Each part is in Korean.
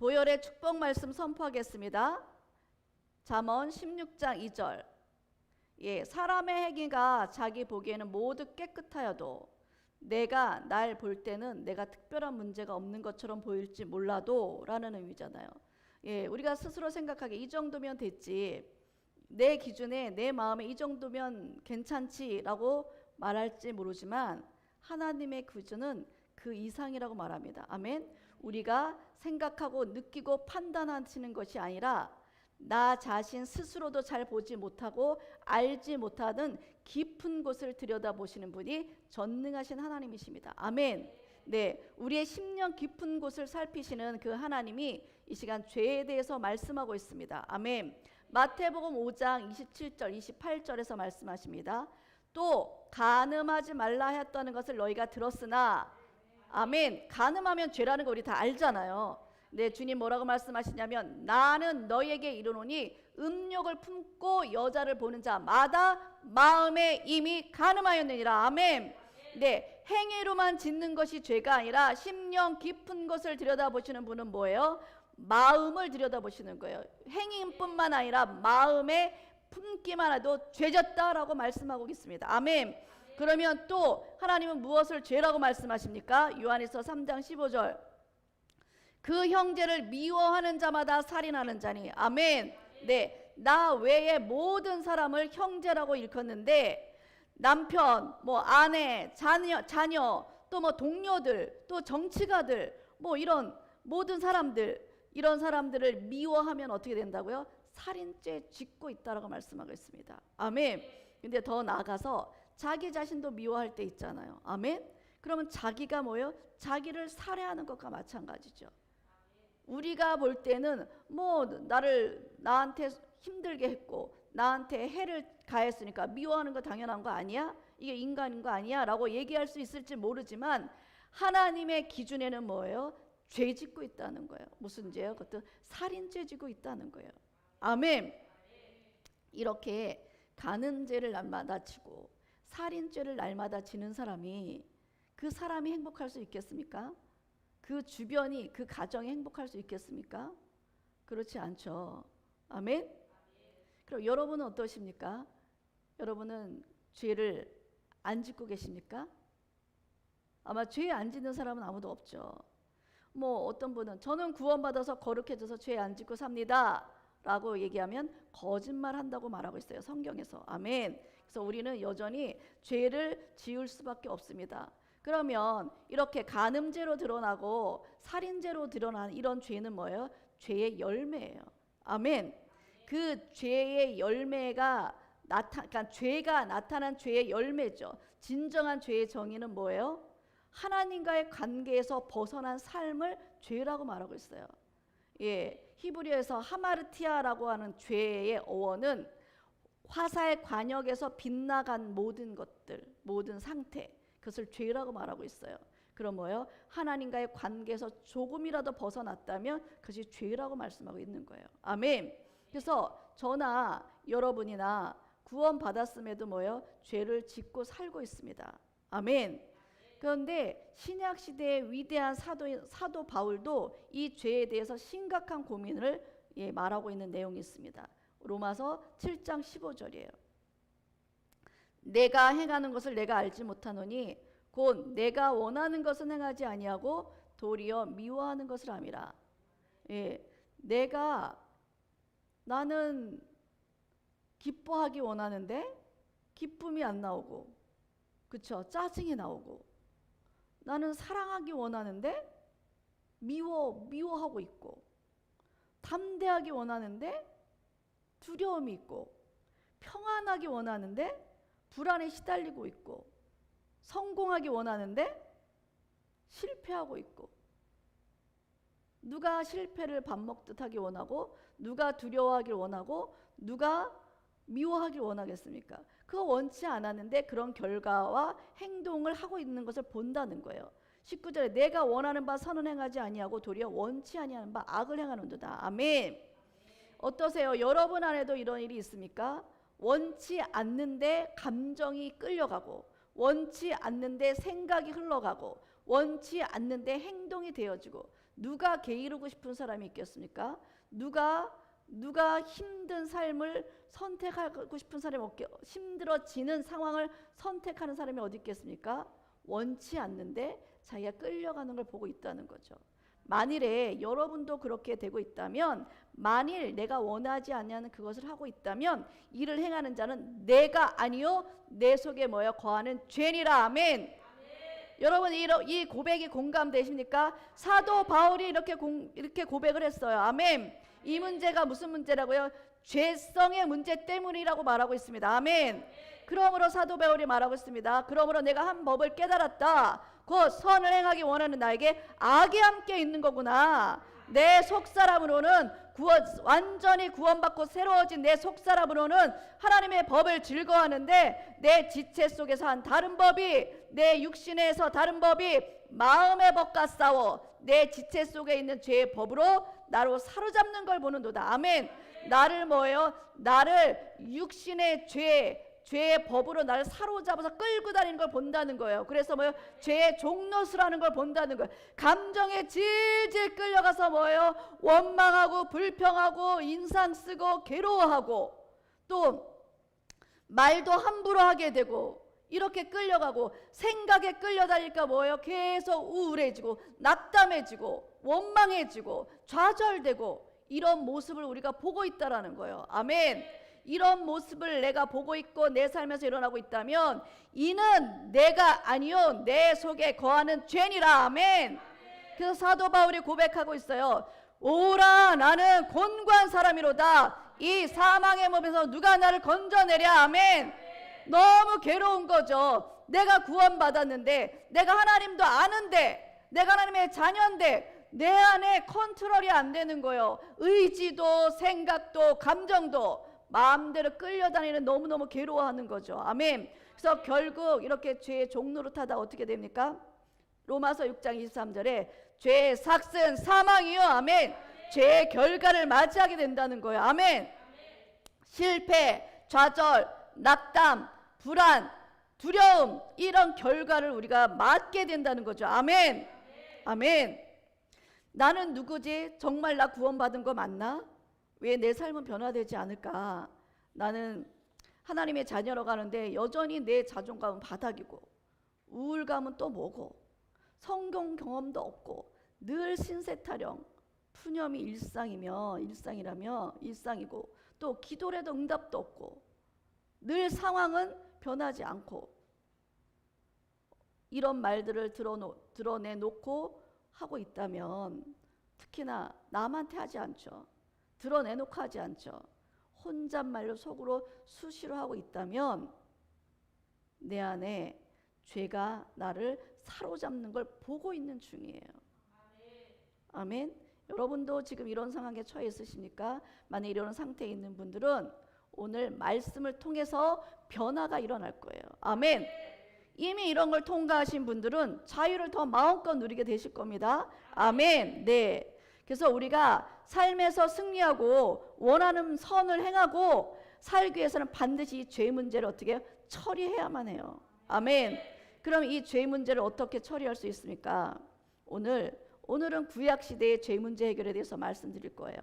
보혈의 축복 말씀 선포하겠습니다. 잠언 16장 2절. 예, 사람의 행위가 자기 보기에는 모두 깨끗하여도 내가 날 볼 때는 내가 특별한 문제가 없는 것처럼 보일지 몰라도 라는 의미잖아요. 예, 우리가 스스로 생각하기에 이 정도면 됐지. 내 기준에 내 마음에 이 정도면 괜찮지라고 말할지 모르지만 하나님의 기준은 그 이상이라고 말합니다. 아멘. 우리가 생각하고 느끼고 판단하시는 것이 아니라 나 자신 스스로도 잘 보지 못하고 알지 못하는 깊은 곳을 들여다보시는 분이 전능하신 하나님이십니다. 아멘. 네, 우리의 심령 깊은 곳을 살피시는 그 하나님이 이 시간 죄에 대해서 말씀하고 있습니다. 아멘. 마태복음 5장 27절, 28절에서 말씀하십니다. 또 간음하지 말라 했다는 것을 너희가 들었으나 아멘. 간음하면 죄라는 거 우리 다 알잖아요. 네, 주님 뭐라고 말씀하시냐면 나는 너희에게 이르노니 음욕을 품고 여자를 보는 자마다 마음에 이미 간음하였느니라. 아멘. 네, 행위로만 짓는 것이 죄가 아니라 심령 깊은 것을 들여다보시는 분은 뭐예요? 마음을 들여다보시는 거예요. 행위뿐만 아니라 마음에 품기만 해도 죄졌다라고 말씀하고 있습니다. 아멘. 그러면 또 하나님은 무엇을 죄라고 말씀하십니까? 요한에서 3장 15절. 그 형제를 미워하는 자마다 살인하는 자니. 아멘. 네. 나 외에 모든 사람을 형제라고 일컫는데 남편, 뭐 아내, 자녀, 자녀, 또 뭐 동료들, 또 정치가들, 뭐 이런 모든 사람들 이런 사람들을 미워하면 어떻게 된다고요? 살인죄 짓고 있다라고 말씀하고 있습니다. 아멘. 근데 더 나아가서 자기 자신도 미워할 때 있잖아요. 아멘. 그러면 자기가 뭐요? 자기를 살해하는 것과 마찬가지죠. 우리가 볼 때는 뭐 나를 나한테 힘들게 했고 나한테 해를 가했으니까 미워하는 거 당연한 거 아니야? 이게 인간인 거 아니야? 라고 얘기할 수 있을지 모르지만 하나님의 기준에는 뭐예요? 죄 짓고 있다는 거예요. 무슨 죄요? 그것도 살인죄 지고 있다는 거예요. 아멘. 이렇게 가는 죄를 날마다 지고 살인죄를 날마다 지는 사람이 그 사람이 행복할 수 있겠습니까? 그 주변이 그 가정이 행복할 수 있겠습니까? 그렇지 않죠. 아멘. 그럼 여러분은 어떠십니까? 여러분은 죄를 안 짓고 계십니까? 아마 죄 안 짓는 사람은 아무도 없죠. 뭐 어떤 분은 저는 구원받아서 거룩해져서 죄 안 짓고 삽니다. 라고 얘기하면 거짓말 한다고 말하고 있어요. 성경에서. 아멘. 그래서 우리는 여전히 죄를 지을 수밖에 없습니다. 그러면 이렇게 간음죄로 드러나고 살인죄로 드러난 이런 죄는 뭐예요? 죄의 열매예요. 아멘. 그 죄의 열매가 나타 그러니까 죄가 나타난 죄의 열매죠. 진정한 죄의 정의는 뭐예요? 하나님과의 관계에서 벗어난 삶을 죄라고 말하고 있어요. 예, 히브리어에서 하마르티아라고 하는 죄의 어원은 화살 관역에서 빗나간 모든 것들, 모든 상태, 그것을 죄라고 말하고 있어요. 그럼 뭐요? 하나님과의 관계에서 조금이라도 벗어났다면 그것이 죄라고 말씀하고 있는 거예요. 아멘. 그래서 저나 여러분이나 구원 받았음에도 뭐요? 죄를 짓고 살고 있습니다. 아멘. 그런데 신약 시대의 위대한 사도 사도 바울도 이 죄에 대해서 심각한 고민을 예, 말하고 있는 내용이 있습니다. 로마서 7장 15절이에요. 내가 행하는 것을 내가 알지 못하노니 곧 내가 원하는 것은 행하지 아니하고 도리어 미워하는 것을 함이라. 예, 내가 나는 기뻐하기 원하는데 기쁨이 안 나오고, 그쵸? 짜증이 나오고, 나는 사랑하기 원하는데 미워 미워하고 있고, 담대하기 원하는데 두려움이 있고, 평안하기 원하는데 불안에 시달리고 있고, 성공하기 원하는데 실패하고 있고, 누가 실패를 밥 먹듯 하기 원하고, 누가 두려워하길 원하고, 누가 미워하길 원하겠습니까? 그거 원치 않았는데 그런 결과와 행동을 하고 있는 것을 본다는 거예요. 19절에 내가 원하는 바 선은 행하지 아니하고 도리어 원치 아니하는 바 악을 행하는도다. 아멘. 어떠세요? 여러분 안에도 이런 일이 있습니까? 원치 않는데 감정이 끌려가고 원치 않는데 생각이 흘러가고 원치 않는데 행동이 되어지고 누가 게으르고 싶은 사람이 있겠습니까? 누가 누가 힘든 삶을 선택하고 싶은 사람이 없게 힘들어지는 상황을 선택하는 사람이 어디 있겠습니까? 원치 않는데 자기가 끌려가는 걸 보고 있다는 거죠. 만일에 여러분도 그렇게 되고 있다면 만일 내가 원하지 않냐는 그것을 하고 있다면 이를 행하는 자는 내가 아니요 내 속에 뭐여 거하는 죄니라 아멘. 여러분 이, 이 고백이 공감되십니까? 사도 바울이 이렇게 공, 이렇게 고백을 했어요. 아멘. 이 문제가 무슨 문제라고요? 죄성의 문제 때문이라고 말하고 있습니다. 아멘. 그러므로 사도 바울이 말하고 있습니다. 그러므로 내가 한 법을 깨달았다. 곧 선을 행하기 원하는 나에게 악이 함께 있는 거구나. 내 속사람으로는 구원, 완전히 구원받고 새로워진 내 속사람으로는 하나님의 법을 즐거워하는데 내 지체 속에서 한 다른 법이 내 육신에서 다른 법이 마음의 법과 싸워 내 지체 속에 있는 죄의 법으로 나로 사로잡는 걸 보는도다. 아멘. 나를 뭐예요? 나를 육신의 죄 죄의 법으로 나를 사로잡아서 끌고 다니는 걸 본다는 거예요. 그래서 뭐예요? 죄의 종노수라는 걸 본다는 거예요. 감정에 질질 끌려가서 뭐예요? 원망하고 불평하고 인상 쓰고 괴로워하고 또 말도 함부로 하게 되고 이렇게 끌려가고 생각에 끌려다니까 뭐예요? 계속 우울해지고 낙담해지고 원망해지고 좌절되고 이런 모습을 우리가 보고 있다라는 거예요. 아멘. 이런 모습을 내가 보고 있고 내 삶에서 일어나고 있다면 이는 내가 아니요 내 속에 거하는 죄니라 아멘. 그래서 사도 바울이 고백하고 있어요. 오라 나는 곤고한 사람이로다. 이 사망의 몸에서 누가 나를 건져내랴 아멘. 너무 괴로운 거죠. 내가 구원받았는데 내가 하나님도 아는데 내가 하나님의 자녀인데 내 안에 컨트롤이 안 되는 거예요. 의지도 생각도 감정도 마음대로 끌려다니는 너무너무 괴로워하는 거죠. 아멘. 그래서 결국 이렇게 죄의 종로로 타다 어떻게 됩니까? 로마서 6장 23절에 죄의 삭은 사망이요. 아멘. 죄의 결과를 맞이하게 된다는 거예요. 아멘. 실패, 좌절, 낙담, 불안, 두려움 이런 결과를 우리가 맞게 된다는 거죠. 아멘. 아멘. 나는 누구지? 정말 나 구원받은 거 맞나? 왜 내 삶은 변화되지 않을까? 나는 하나님의 자녀로 가는데 여전히 내 자존감은 바닥이고 우울감은 또 뭐고 성경 경험도 없고 늘 신세 타령 푸념이 일상이며 일상이라며 일상이고 또 기도래도 응답도 없고 늘 상황은 변하지 않고 이런 말들을 드러내놓고 하고 있다면 특히나 남한테 하지 않죠. 드러내놓고 하지 않죠. 혼잣말로 속으로 수시로 하고 있다면 내 안에 죄가 나를 사로잡는 걸 보고 있는 중이에요. 아멘. 여러분도 지금 이런 상황에 처해 있으십니까? 만약 이런 상태에 있는 분들은 오늘 말씀을 통해서 변화가 일어날 거예요. 아멘. 이미 이런 걸 통과하신 분들은 자유를 더 마음껏 누리게 되실 겁니다. 아멘. 네. 그래서 우리가 삶에서 승리하고 원하는 선을 행하고 살기 위해서는 반드시 죄 문제를 어떻게? 처리해야만 해요. 아멘. 그럼 이 죄 문제를 어떻게 처리할 수 있습니까? 오늘 오늘은 구약 시대의 죄 문제 해결에 대해서 말씀드릴 거예요.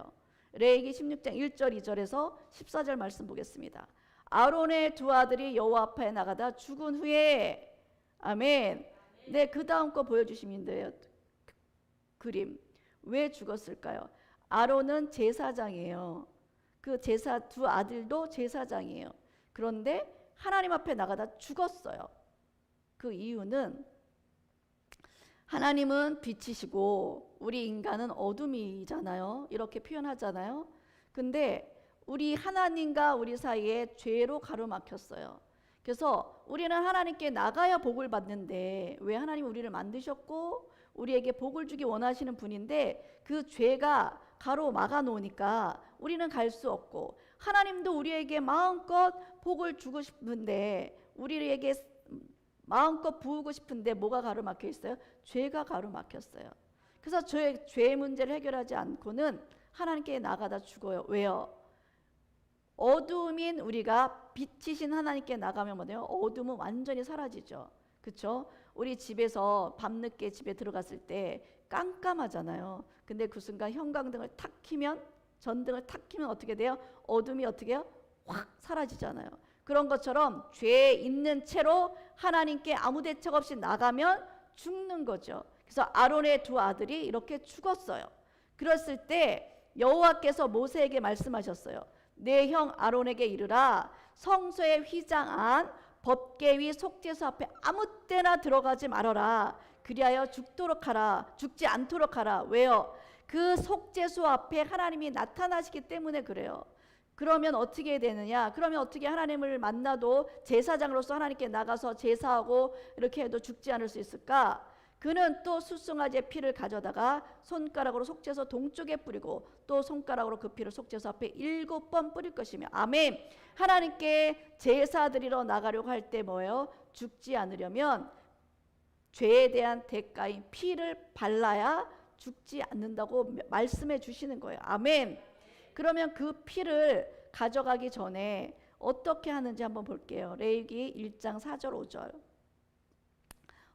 레이기 16장 1절 2절에서 14절 말씀 보겠습니다. 아론의 두 아들이 여호와 앞에 나가다 죽은 후에 아멘. 네, 그 다음 거 보여주시면 돼요. 그림. 왜 죽었을까요? 아론은 제사장이에요. 그 제사 두 아들도 제사장이에요. 그런데 하나님 앞에 나가다 죽었어요. 그 이유는 하나님은 빛이시고 우리 인간은 어둠이잖아요. 이렇게 표현하잖아요. 근데 우리 하나님과 우리 사이에 죄로 가로막혔어요. 그래서 우리는 하나님께 나가야 복을 받는데 왜 하나님 우리를 만드셨고 우리에게 복을 주기 원하시는 분인데 그 죄가 가로 막아 놓으니까 우리는 갈 수 없고 하나님도 우리에게 마음껏 복을 주고 싶은데 우리에게 마음껏 부으고 싶은데 뭐가 가로막혀 있어요? 죄가 가로막혔어요. 그래서 죄, 죄 문제를 해결하지 않고는 하나님께 나가다 죽어요. 왜요? 어둠인 우리가 빛이신 하나님께 나가면 뭐예요? 어둠은 완전히 사라지죠. 그렇죠? 우리 집에서 밤늦게 집에 들어갔을 때 깜깜하잖아요. 근데 그 순간 형광등을 탁 키면 전등을 탁 키면 어떻게 돼요? 어둠이 어떻게 해요? 확 사라지잖아요. 그런 것처럼 죄 있는 채로 하나님께 아무 대책 없이 나가면 죽는 거죠. 그래서 아론의 두 아들이 이렇게 죽었어요. 그랬을 때 여호와께서 모세에게 말씀하셨어요. 내 형 아론에게 이르라 성소의 휘장 안 법계위 속죄소 앞에 아무 때나 들어가지 말아라. 그리하여 죽도록 하라. 죽지 않도록 하라. 왜요? 그 속죄소 앞에 하나님이 나타나시기 때문에 그래요. 그러면 어떻게 되느냐? 그러면 어떻게 하나님을 만나도 제사장으로서 하나님께 나가서 제사하고 이렇게 해도 죽지 않을 수 있을까? 그는 또 수송아지의 피를 가져다가 손가락으로 속죄서 동쪽에 뿌리고 또 손가락으로 그 피를 속죄서 앞에 일곱 번 뿌릴 것이며 아멘. 하나님께 제사 드리러 나가려고 할 때 뭐예요? 죽지 않으려면 죄에 대한 대가인 피를 발라야 죽지 않는다고 말씀해 주시는 거예요. 아멘. 그러면 그 피를 가져가기 전에 어떻게 하는지 한번 볼게요. 레위기 1장 4절 5절.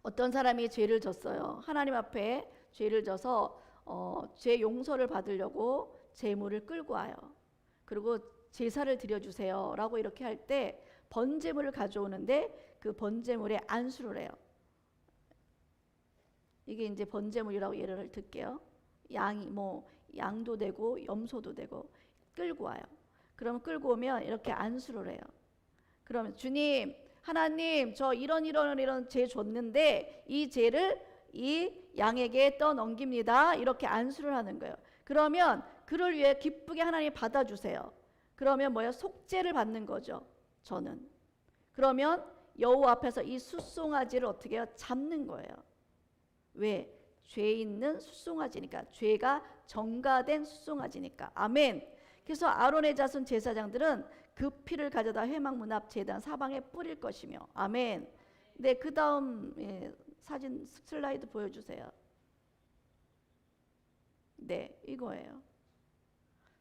어떤 사람이 죄를 졌어요. 하나님 앞에 죄를 져서 어, 죄 용서를 받으려고 제물을 끌고 와요. 그리고 제사를 드려주세요라고 이렇게 할 때 번제물을 가져오는데 그 번제물에 안수를 해요. 이게 이제 번제물이라고 예를 들게요. 양이 뭐 양도 되고 염소도 되고 끌고 와요. 그럼 끌고 오면 이렇게 안수를 해요. 그러면 주님, 하나님, 저 이런 이런 이런 죄 줬는데 이 죄를 이 양에게 떠넘깁니다. 이렇게 안수를 하는 거예요. 그러면 그를 위해 기쁘게 하나님 받아주세요. 그러면 뭐야? 속죄를 받는 거죠. 저는. 그러면 여호와 앞에서 이 숫송아지를 어떻게 해요? 잡는 거예요. 왜? 죄 있는 숫송아지니까 죄가 정가된 숫송아지니까 아멘. 그래서 아론의 자손 제사장들은 그 피를 가져다 회막 문 앞 제단 사방에 뿌릴 것이며 아멘. 네, 그 다음 예, 사진 슬라이드 보여주세요. 네, 이거예요.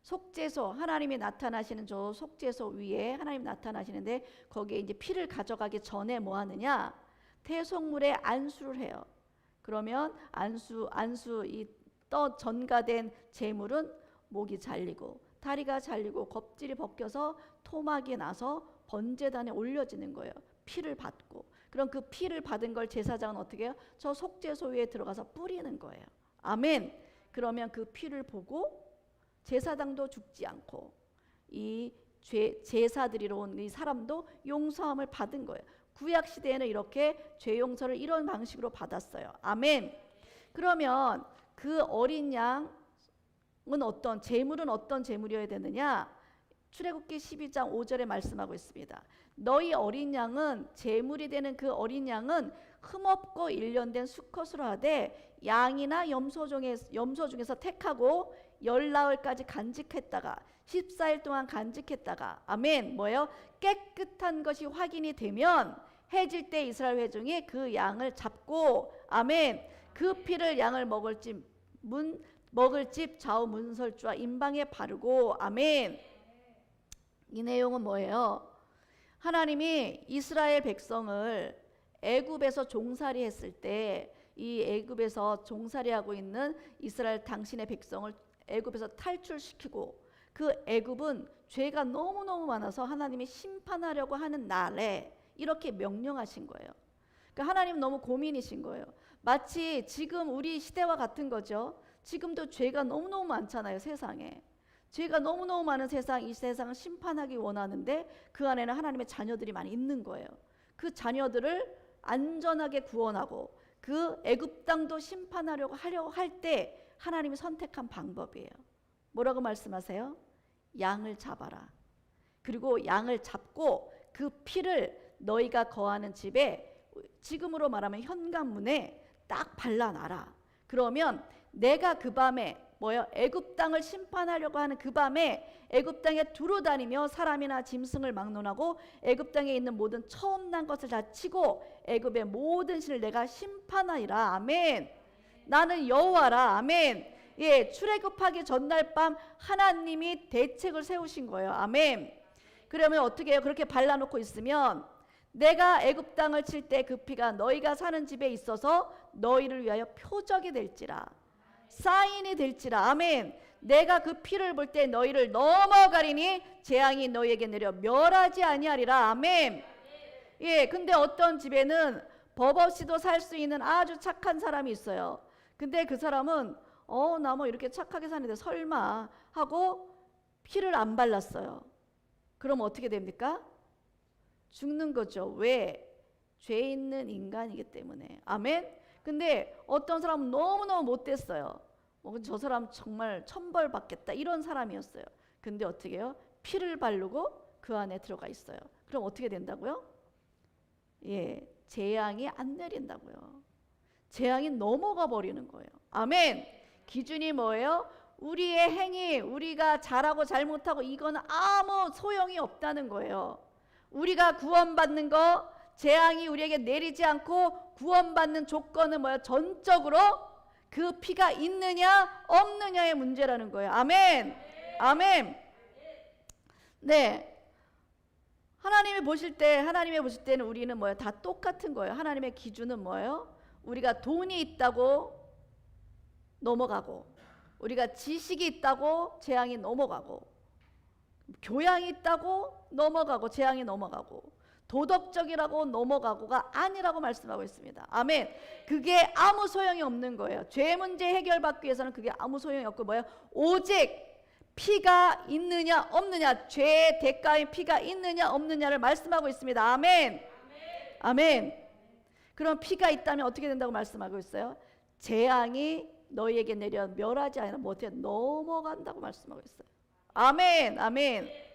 속죄소 하나님이 나타나시는 저 속죄소 위에 하나님 나타나시는데 거기에 이제 피를 가져가기 전에 뭐 하느냐? 태속물에 안수를 해요. 그러면 안수 안수 이 떠 전가된 제물은 목이 잘리고 다리가 잘리고 겁질이 벗겨서 토막이 나서 번제단에 올려지는 거예요. 피를 받고 그럼 그 피를 받은 걸 제사장은 어떻게 해요? 저 속죄소 위에 들어가서 뿌리는 거예요. 아멘. 그러면 그 피를 보고 제사장도 죽지 않고 이 죄, 제사드리러 온 이 사람도 용서함을 받은 거예요. 구약 시대에는 이렇게 죄 용서를 이런 방식으로 받았어요. 아멘. 그러면 그 어린 양은 어떤 제물은 어떤 제물이어야 되느냐? 출애굽기 12장 5절에 말씀하고 있습니다. 너희 어린 양은 제물이 되는 그 어린 양은 흠없고 일련된 수컷으로 하되 양이나 염소 중에 염소 중에서 택하고 열나흘까지 간직했다가 14일 동안 간직했다가 아멘 뭐예요? 깨끗한 것이 확인이 되면 해질 때 이스라엘 회중이 그 양을 잡고 아멘 그 피를 양을 먹을 집문 먹을 집 좌우 문설주와 임방에 바르고 아멘 이 내용은 뭐예요? 하나님이 이스라엘 백성을 애굽에서 종살이 했을 때 이 애굽에서 종살이하고 있는 이스라엘 당신의 백성을 애굽에서 탈출시키고 그 애굽은 죄가 너무너무 많아서 하나님이 심판하려고 하는 날에 이렇게 명령하신 거예요. 그러니까 하나님 너무 고민이신 거예요. 마치 지금 우리 시대와 같은 거죠. 지금도 죄가 너무너무 많잖아요, 세상에. 죄가 너무너무 많은 세상, 이 세상을 심판하기 원하는데 그 안에는 하나님의 자녀들이 많이 있는 거예요. 그 자녀들을 안전하게 구원하고 그 애굽 땅도 심판하려고 하려고 할 때 하나님이 선택한 방법이에요. 뭐라고 말씀하세요? 양을 잡아라. 그리고 양을 잡고 그 피를 너희가 거하는 집에 지금으로 말하면 현관문에 딱 발라놔라. 그러면 내가 그 밤에 뭐요? 애굽 땅을 심판하려고 하는 그 밤에 애굽 땅에 두루 다니며 사람이나 짐승을 막론하고 애굽 땅에 있는 모든 처음 난 것을 다 치고 애굽의 모든 신을 내가 심판하리라. 아멘. 나는 여호와라. 아멘. 예, 출애굽하기 전날 밤 하나님이 대책을 세우신 거예요. 아멘. 그러면 어떻게 해요? 그렇게 발라 놓고 있으면 내가 애굽 땅을 칠 때 그 피가 너희가 사는 집에 있어서 너희를 위하여 표적이 될지라. 사인이 될지라 아멘. 내가 그 피를 볼 때 너희를 넘어가리니 재앙이 너희에게 내려 멸하지 아니하리라 아멘. 예, 근데 어떤 집에는 법 없이도 살 수 있는 아주 착한 사람이 있어요. 근데 그 사람은 어, 나 뭐 이렇게 착하게 사는데 설마 하고 피를 안 발랐어요. 그럼 어떻게 됩니까? 죽는 거죠. 왜? 죄 있는 인간이기 때문에. 아멘. 근데 어떤 사람은 너무너무 못됐어요. 뭐저 사람 정말 천벌 받겠다 이런 사람이었어요. 근데 어떻게 해요? 피를 바르고 그 안에 들어가 있어요. 그럼 어떻게 된다고요? 예, 재앙이 안 내린다고요. 재앙이 넘어가 버리는 거예요. 아멘. 기준이 뭐예요? 우리의 행위, 우리가 잘하고 잘못하고 이건 아무 소용이 없다는 거예요. 우리가 구원받는 거 재앙이 우리에게 내리지 않고 구원받는 조건은 뭐야? 전적으로 그 피가 있느냐 없느냐의 문제라는 거예요. 아멘. 아멘. 네. 하나님이 보실 때 하나님이 보실 때는 우리는 뭐예요? 다 똑같은 거예요. 하나님의 기준은 뭐예요? 우리가 돈이 있다고 넘어가고 우리가 지식이 있다고 재앙이 넘어가고 교양이 있다고 넘어가고 재앙이 넘어가고 도덕적이라고 넘어가고가 아니라고 말씀하고 있습니다. 아멘. 그게 아무 소용이 없는 거예요. 죄 문제 해결받기 위해서는 그게 아무 소용이 없고 뭐예요? 오직 피가 있느냐 없느냐 죄의 대가인 피가 있느냐 없느냐를 말씀하고 있습니다. 아멘. 아멘. 그럼 피가 있다면 어떻게 된다고 말씀하고 있어요? 재앙이 너희에게 내려 멸하지 아니라 못해 넘어간다고 말씀하고 있어요. 아멘. 아멘.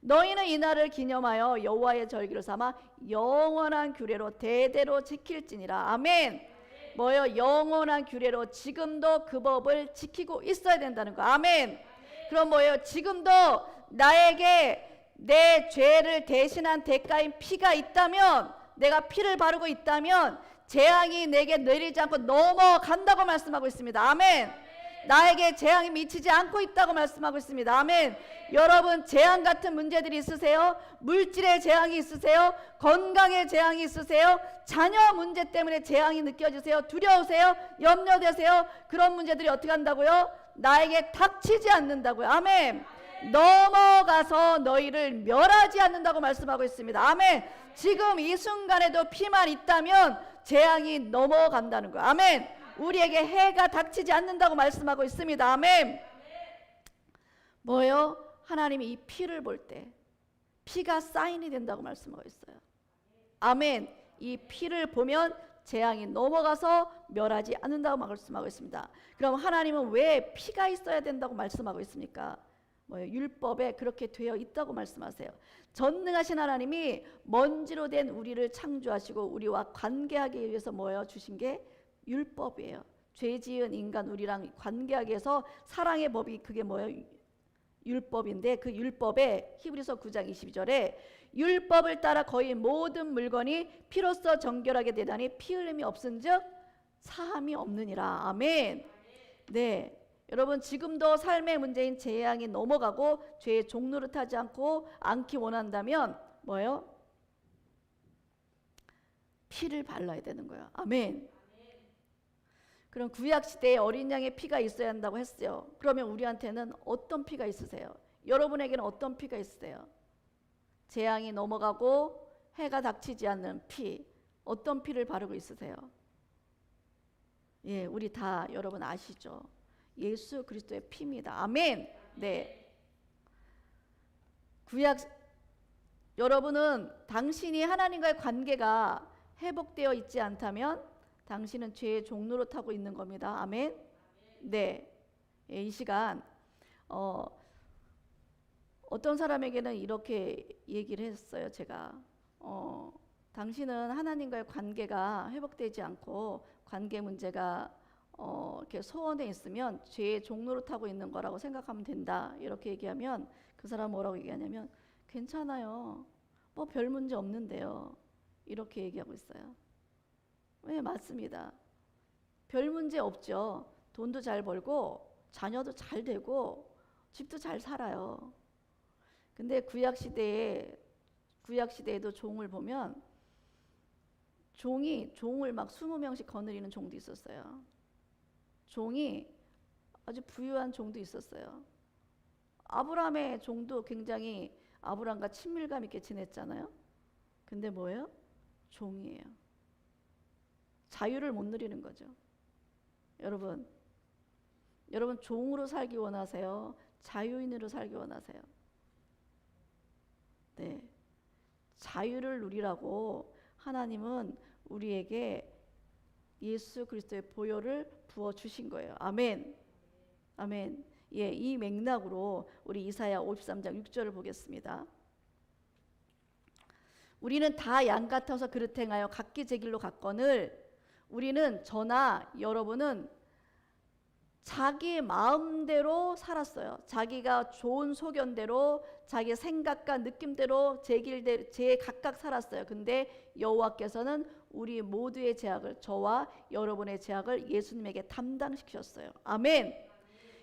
너희는 이날을 기념하여 여호와의 절기로 삼아 영원한 규례로 대대로 지킬지니라. 아멘. 뭐요? 영원한 규례로 지금도 그 법을 지키고 있어야 된다는 거. 아멘. 그럼 뭐예요? 지금도 나에게 내 죄를 대신한 대가인 피가 있다면 내가 피를 바르고 있다면 재앙이 내게 내리지 않고 넘어간다고 말씀하고 있습니다. 아멘. 나에게 재앙이 미치지 않고 있다고 말씀하고 있습니다. 아멘. 여러분 재앙 같은 문제들이 있으세요? 물질의 재앙이 있으세요? 건강의 재앙이 있으세요? 자녀 문제 때문에 재앙이 느껴지세요? 두려우세요? 염려되세요? 그런 문제들이 어떻게 한다고요? 나에게 닥치지 않는다고요. 아멘. 넘어가서 너희를 멸하지 않는다고 말씀하고 있습니다. 아멘. 지금 이 순간에도 피만 있다면 재앙이 넘어간다는 거예요. 아멘. 우리에게 해가 닥치지 않는다고 말씀하고 있습니다. 아멘. 뭐요? 하나님이 이 피를 볼 때 피가 사인이 된다고 말씀하고 있어요. 아멘. 이 피를 보면 재앙이 넘어가서 멸하지 않는다고 말씀하고 있습니다. 그럼 하나님은 왜 피가 있어야 된다고 말씀하고 있습니까? 뭐 율법에 그렇게 되어 있다고 말씀하세요. 전능하신 하나님이 먼지로 된 우리를 창조하시고 우리와 관계하기 위해서 뭐예요? 주신 게 율법이에요. 죄 지은 인간 우리랑 관계하기 위해서 사랑의 법이 그게 뭐예요? 율법인데 그 율법에 히브리서 9장 22절에 율법을 따라 거의 모든 물건이 피로써 정결하게 되다니 피 흘림이 없은즉 사함이 없느니라. 아멘. 네. 여러분 지금도 삶의 문제인 재앙이 넘어가고 죄의 종로를 타지 않고 않기 원한다면 뭐예요? 피를 발라야 되는 거예요. 아멘. 그럼 구약 시대에 어린 양의 피가 있어야 한다고 했어요. 그러면 우리한테는 어떤 피가 있으세요? 여러분에게는 어떤 피가 있으세요? 재앙이 넘어가고 해가 닥치지 않는 피, 어떤 피를 바르고 있으세요? 예, 우리 다 여러분 아시죠? 예수 그리스도의 피입니다. 아멘. 네. 구약 여러분은 당신이 하나님과의 관계가 회복되어 있지 않다면 당신은 죄의 종로로 타고 있는 겁니다. 아멘. 네. 예, 이 시간 어, 어떤 사람에게는 이렇게 얘기를 했어요. 제가 어, 당신은 하나님과의 관계가 회복되지 않고 관계 문제가 어, 이렇게 소원에 있으면 죄의 종로로 타고 있는 거라고 생각하면 된다. 이렇게 얘기하면 그 사람 뭐라고 얘기하냐면 괜찮아요. 뭐 별 문제 없는데요. 이렇게 얘기하고 있어요. 네, 맞습니다. 별 문제 없죠. 돈도 잘 벌고 자녀도 잘 되고 집도 잘 살아요. 근데 구약 시대에 구약 시대에도 종을 보면 종이 종을 막 20명씩 거느리는 종도 있었어요. 종이 아주 부유한 종도 있었어요. 아브라함의 종도 굉장히 아브라함과 친밀감 있게 지냈잖아요. 근데 뭐예요? 종이에요. 자유를 못 누리는 거죠. 여러분, 여러분 종으로 살기 원하세요? 자유인으로 살기 원하세요? 네. 자유를 누리라고 하나님은 우리에게 예수 그리스도의 보혈을 부어 주신 거예요. 아멘. 아멘. 예, 이 맥락으로 우리 이사야 53장 6절을 보겠습니다. 우리는 다 양 같아서 그릇 행하여 각기 제 길로 갔거늘 우리는 저나 여러분은 자기 마음대로 살았어요. 자기가 좋은 소견대로 자기 생각과 느낌대로 제 길대 제 각각 살았어요. 근데 여호와께서는 우리 모두의 죄악을 저와 여러분의 죄악을 예수님에게 담당시켰어요. 아멘.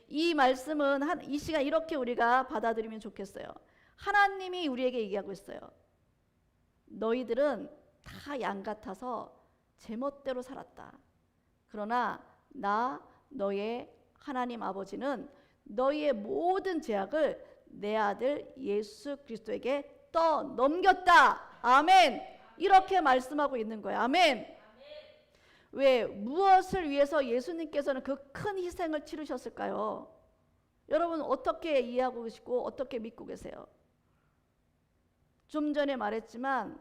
이 말씀은 한, 이 시간 이렇게 우리가 받아들이면 좋겠어요. 하나님이 우리에게 얘기하고 있어요. 너희들은 다 양 같아서 제멋대로 살았다. 그러나 나 너의 하나님 아버지는 너희의 모든 죄악을 내 아들 예수 그리스도에게 떠 넘겼다. 아멘. 이렇게 말씀하고 있는 거예요. 아멘. 왜 무엇을 위해서 예수님께서는 그 큰 희생을 치르셨을까요? 여러분 어떻게 이해하고 계시고 어떻게 믿고 계세요? 좀 전에 말했지만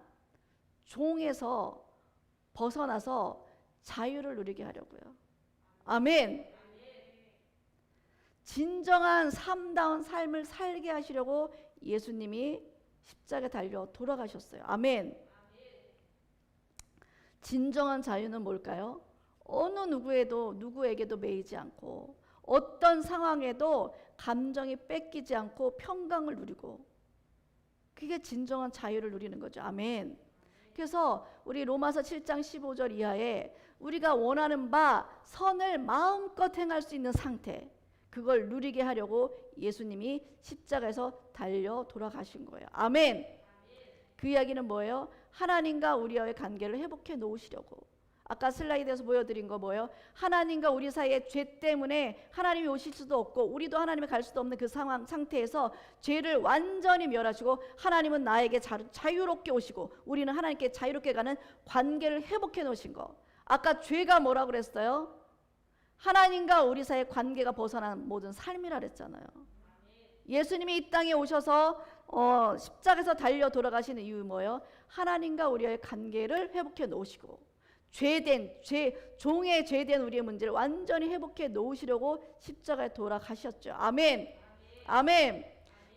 종에서 벗어나서 자유를 누리게 하려고요. 아멘. 진정한 삶다운 삶을 살게 하시려고 예수님이 십자가에 달려 돌아가셨어요. 아멘. 진정한 자유는 뭘까요? 어느 누구에도 누구에게도 매이지 않고 어떤 상황에도 감정이 뺏기지 않고 평강을 누리고 그게 진정한 자유를 누리는 거죠. 아멘. 그래서 우리 로마서 7장 15절 이하에 우리가 원하는 바 선을 마음껏 행할 수 있는 상태 그걸 누리게 하려고 예수님이 십자가에서 달려 돌아가신 거예요. 아멘. 그 이야기는 뭐예요? 하나님과 우리와의 관계를 회복해 놓으시려고. 아까 슬라이드에서 보여드린 거 뭐예요? 하나님과 우리 사이의 죄 때문에 하나님이 오실 수도 없고 우리도 하나님이 갈 수도 없는 그 상황 상태에서 죄를 완전히 멸하시고 하나님은 나에게 자유롭게 오시고 우리는 하나님께 자유롭게 가는 관계를 회복해 놓으신 거. 아까 죄가 뭐라 그랬어요? 하나님과 우리 사이의 관계가 벗어난 모든 삶이라 그랬잖아요. 예수님이 이 땅에 오셔서 어, 십자가에서 달려 돌아가시는 이유 뭐예요? 하나님과 우리의 관계를 회복해 놓으시고 죄된 죄 종의 죄된 우리의 문제를 완전히 회복해 놓으시려고 십자가에 돌아가셨죠. 아멘. 아멘.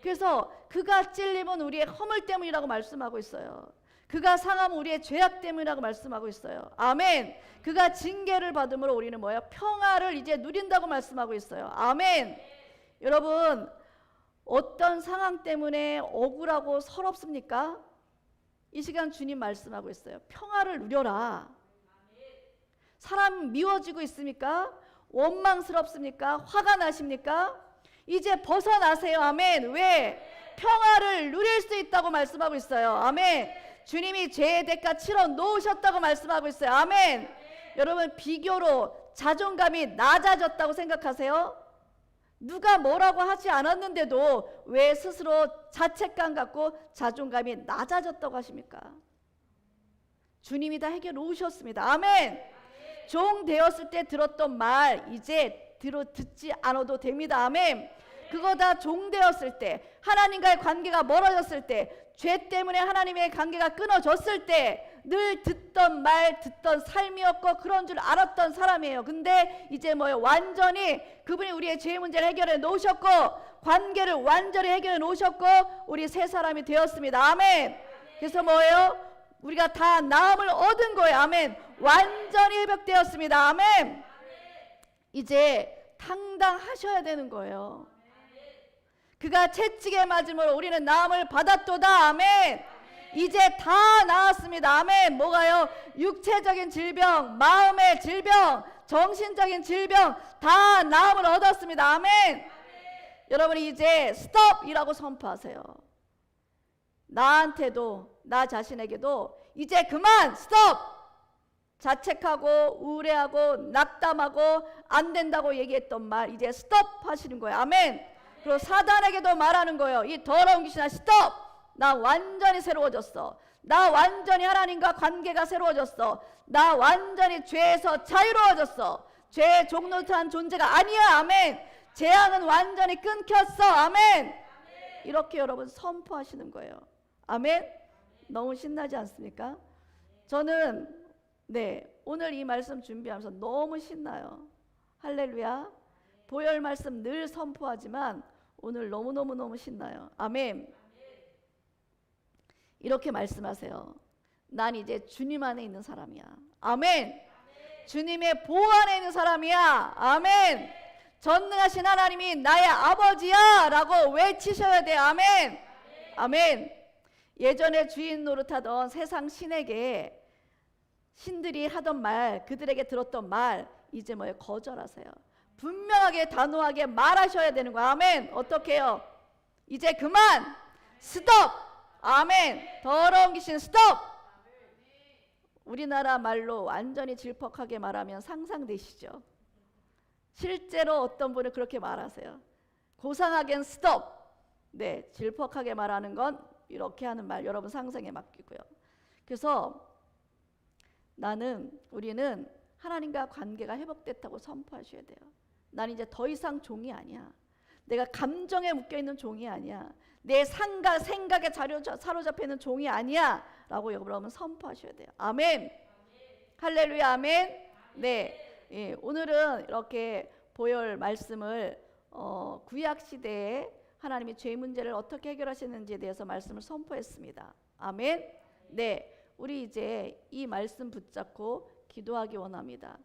그래서 그가 찔림은 우리의 허물 때문이라고 말씀하고 있어요. 그가 상함은 우리의 죄악 때문이라고 말씀하고 있어요. 아멘. 그가 징계를 받음으로 우리는 뭐예요? 평화를 이제 누린다고 말씀하고 있어요. 아멘. 여러분 어떤 상황 때문에 억울하고 서럽습니까? 이 시간 주님 말씀하고 있어요. 평화를 누려라. 사람 미워지고 있습니까? 원망스럽습니까? 화가 나십니까? 이제 벗어나세요. 아멘. 왜? 평화를 누릴 수 있다고 말씀하고 있어요. 아멘. 주님이 죄의 대가 치러 놓으셨다고 말씀하고 있어요. 아멘. 여러분 비교로 자존감이 낮아졌다고 생각하세요? 누가 뭐라고 하지 않았는데도 왜 스스로 자책감 갖고 자존감이 낮아졌다고 하십니까? 주님이 다 해결 놓으셨습니다. 아멘. 종 되었을 때 들었던 말 이제 들어 듣지 않아도 됩니다. 아멘. 그거 다 종 되었을 때 하나님과의 관계가 멀어졌을 때 죄 때문에 하나님의 관계가 끊어졌을 때 늘 듣던 말 듣던 삶이었고 그런 줄 알았던 사람이에요. 근데 이제 뭐요? 완전히 그분이 우리의 죄 문제를 해결해 놓으셨고 관계를 완전히 해결해 놓으셨고 우리 새 사람이 되었습니다. 아멘. 그래서 뭐예요? 우리가 다 나음을 얻은 거예요. 아멘. 완전히 회복되었습니다. 아멘. 이제 당당하셔야 되는 거예요. 그가 채찍에 맞음으로 우리는 나음을 받았도다. 아멘. 이제 다 나았습니다. 아멘. 뭐가요? 육체적인 질병, 마음의 질병, 정신적인 질병 다 나음을 얻었습니다. 아멘. 여러분이 이제 스톱이라고 선포하세요. 나한테도 나 자신에게도 이제 그만 스톱. 자책하고 우울해하고 낙담하고 안 된다고 얘기했던 말 이제 스톱 하시는 거예요. 아멘. 그리고 사단에게도 말하는 거예요. 이 더러운 귀신아 스톱. 나 완전히 새로워졌어. 나 완전히 하나님과 관계가 새로워졌어. 나 완전히 죄에서 자유로워졌어. 죄의 종노릇한 존재가 아니야. 아멘. 재앙은 완전히 끊겼어. 아멘. 이렇게 여러분 선포하시는 거예요. 아멘. 너무 신나지 않습니까? 저는 네, 오늘 이 말씀 준비하면서 너무 신나요. 할렐루야. 보혈 말씀 늘 선포하지만 오늘 너무 너무 너무 신나요. 아멘. 이렇게 말씀하세요. 난 이제 주님 안에 있는 사람이야. 아멘. 주님의 보호 안에 있는 사람이야. 아멘. 전능하신 하나님이 나의 아버지야 라고 외치셔야 돼. 아멘. 아멘. 예전에 주인 노릇하던 세상 신에게 신들이 하던 말, 그들에게 들었던 말, 이제 뭐예요? 거절하세요. 분명하게 단호하게 말하셔야 되는 거야. 아멘. 어떻게 해요? 이제 그만! 스톱! 아멘. 더러운 귀신 스톱! 우리나라 말로 완전히 질퍽하게 말하면 상상되시죠? 실제로 어떤 분은 그렇게 말하세요. 고상하겐 스톱! 네, 질퍽하게 말하는 건 이렇게 하는 말 여러분 상상에 맡기고요. 그래서 나는 우리는 하나님과 관계가 회복됐다고 선포하셔야 돼요. 난 이제 더 이상 종이 아니야. 내가 감정에 묶여 있는 종이 아니야. 내 상가, 생각에 사로잡혀 있는 종이 아니야. 라고 여러분 선포하셔야 돼요. 아멘. 할렐루야, 아멘. 네. 예, 오늘은 이렇게 보혈 말씀을 어, 구약 시대에 하나님이 죄 문제를 어떻게 해결하시는지에 대해서 말씀을 선포했습니다. 아멘. 네. 우리 이제 이 말씀 붙잡고 기도하기 원합니다.